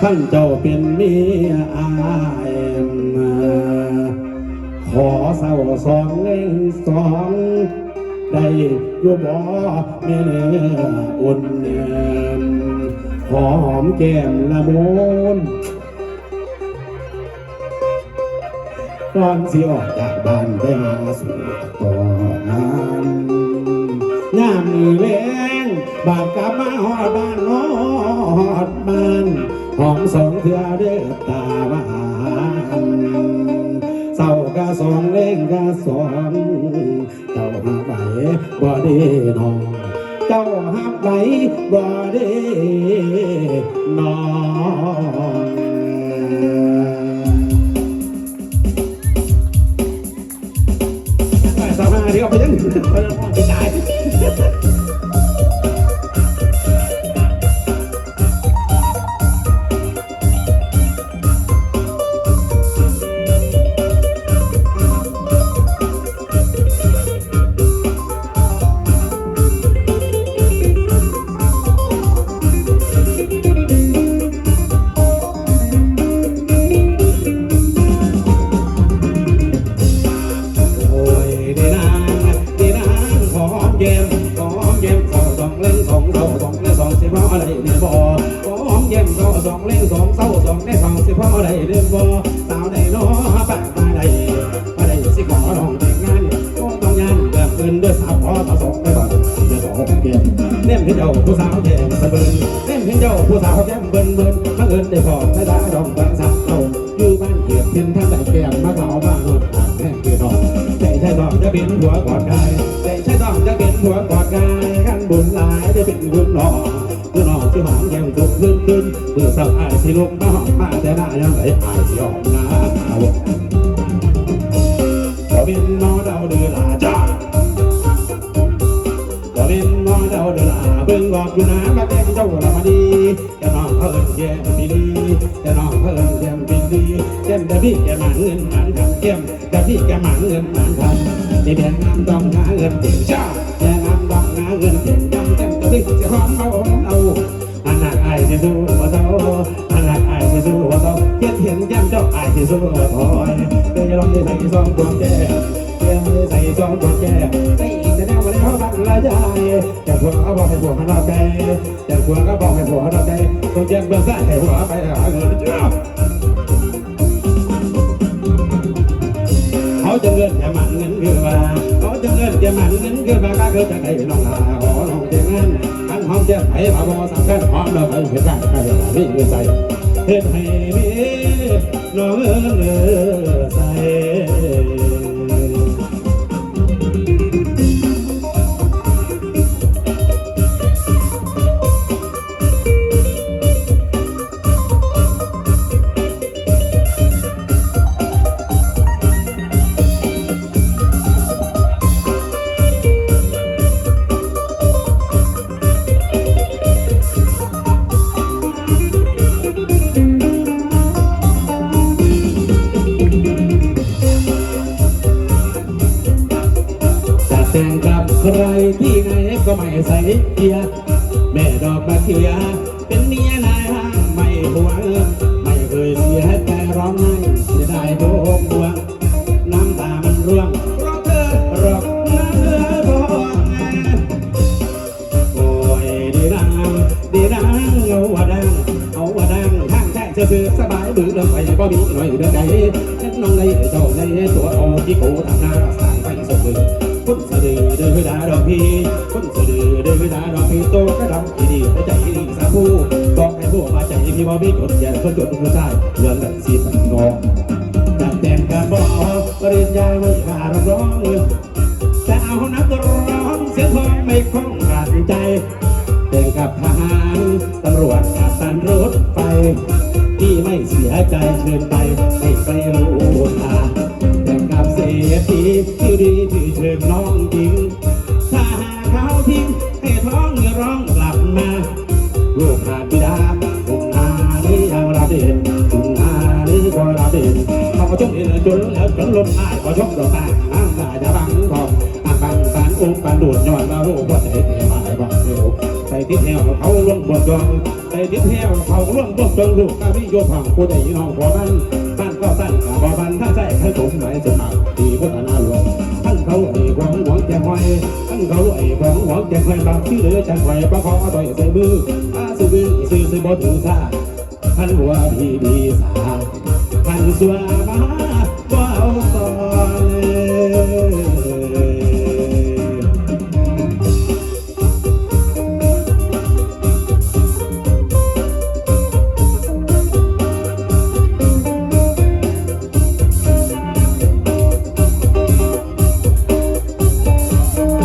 ท่านเจ้าเป็นเมียอายขอเศร้าสองเล่งสองได้อยู่บ่แม่เนื้ออุ่นเนียนขอหอมแก้มละมุนก่อนสิออกจากบ้านไปหาสู่ต่องานยามนี้แรงบาดกลับมาหอดบ้านหอดบ้า นหอมสองเถื่อเด้อตาหวานเศร้ากะสองเล่งกะสองเจ้าหาไหวบ่ได้นอนเจ้าหับไหวบ่ได้นอนสามารถที่เอาไปยังไปตาย แก้มขอหอมแก้มขอสองเล่งสองเศร้าสองเล่งสองสิบห้าอะไรเนี่ยบ่ขอหอมแก้มขอสองเล่งสองเศร้าสองเล่งสองสิบห้าอะไรเดือนบ่สาวไหนน้อปากมาได้มาได้สิขอลองแต่งงานก็ต้องยานแบบเงินเดือสาวขอต่อสองได้บ่เดือสองหอมแก้มเน่มพี่เจ้าผู้สาวแก้มเบิ่นเน่มพี่เจ้าผู้สาวแก้มเบิ่นเบิ่นมาเอิญได้พอได้ตาดองบางสักเราอยู่บ้านเกียรติทินท่านได้แก้มมาเขาบ้านหดแม่เกียรติดอกใจใช่ต้องจะเป็นหัวกอดกา เป็นหัวกอดกายกันบุญหลายจะเป็นบุญหล่อคือน้อที่หอมแก้มทุกขึ้นขึ้นมือสับอายสิลุกมาหอมมาแต่หน้ายังไหลอายสิหอมหน้าเอาก็เป็นน้องเดาเดือดลาจ้าก็เป็นน้องเดาเดือดลาเบิ่งบอกอยู่นะมาแก้มเจ้าละมาดีแกน้องเพิ่นแก้มปีดีแกน้องเพิ่นแก้มปีดีแก้มเดพี่แกมันเงินมันคำแก้มเดพี่แกมันเงินมันคำที่แดงงามต้องหาเงินเก่งจ้าาเงินเก่งยำเต็มกระดิ่งจะหอมเอาเอาอันนักอายจะสู้ว่าเท่าอันนักอายจะสู้ว่าเท่าเห็นเห็นแก้มเจ้าไอายจะสู้ว่าถอยเดี๋ยวจะลองได้ใส่ซองตัวแก้เดี๋ยวได้ใส่ซองตัวแก้ใส่อีกแต่แนวมาแล้วบังละยายแต่พวกเขาบอกให้พวกมันรอใจแต่พวกเขาบอกให้พวกมันรอใจต้องแจ้งเบื้องซ้ายให้พวไปหาเงินจ้าเจะเงินจะมันเงินคือว่า เขาจะเงินจะมันเงินคือว่าก็คือจะได้ลองลาขอลองเจ้าเงินขันหอมเจ้า เอีย แม่ดอกมาเขีย เป็นเมียนายห้างไม่หัวงไม่เคยเสียแต่ร้องไห้เสียดายโดนดวงน้ำตามันร่วงเพราะเธอรอกน้ำเลือบอกไงโอ้ยดีดังดีดังเอาว่าดังเอาว่าดังทางแท้จะซื้อสบายบือเดินไปบ่มีหน่อยเดินใจเล็กน้องในเจ้าในตัวโอที่กูทำหน้าสายไปสดมือ คนสะดือเดินดาดอกพี่คนสะดือเดินดาดอกพี่โตกระดำที่ดีแต่ใจดีสาผู้บอกให้พวกมาใจพี่บ่มีกดอย่าคนจดผู้ชายเรื่องนั้นสิมันงอแต่แต่งกันบ่ปริญญาไม่ขาดร้องแต่เอานักร้องเสียงทองไม่คล่องขาดใจเด็กกับทหารตำรวจกับตันรถไฟที่ไม่เสียใจเชิญไปให้ไปรู้ทา ทีที่ดีที่เชิญน้องจริงถ้าหากเขาทิ้งให้ท้องร้องกลับมาลูกขาดบิดาลุงอานี่ยังรับเด่นลุงอานี่ก็รับเด่นเขาก็จงเห็นจนแล้วจนลมหายก็ชกดอกตาอ้างตาจะบังทองอ้างบังสารอุ้มปันดูดย้อดมาลูกว่าจะเห็นมาไอ้บ้าเร็วใส่ที่แถวเขาล่วงบนจองใส่ที่แถวเขาล่วงบนจองลูกกาวิโยพังผู้ใดน้องพอมันบ้านก็สั้นกับอบันถ้าใส่ให้ผมไหนสมัคร ตีพัฒนาหลวงทั้งเขาไอ้ของหวังแจกไฟทั้งเขาไอ้ของหวังแจกไฟบางที่เหลือจังไฟประคองอาต่อยใส่มืออาสุวินซื้อซื้อบ่ถือซาพันหัวพี่ดีสาพันสวามา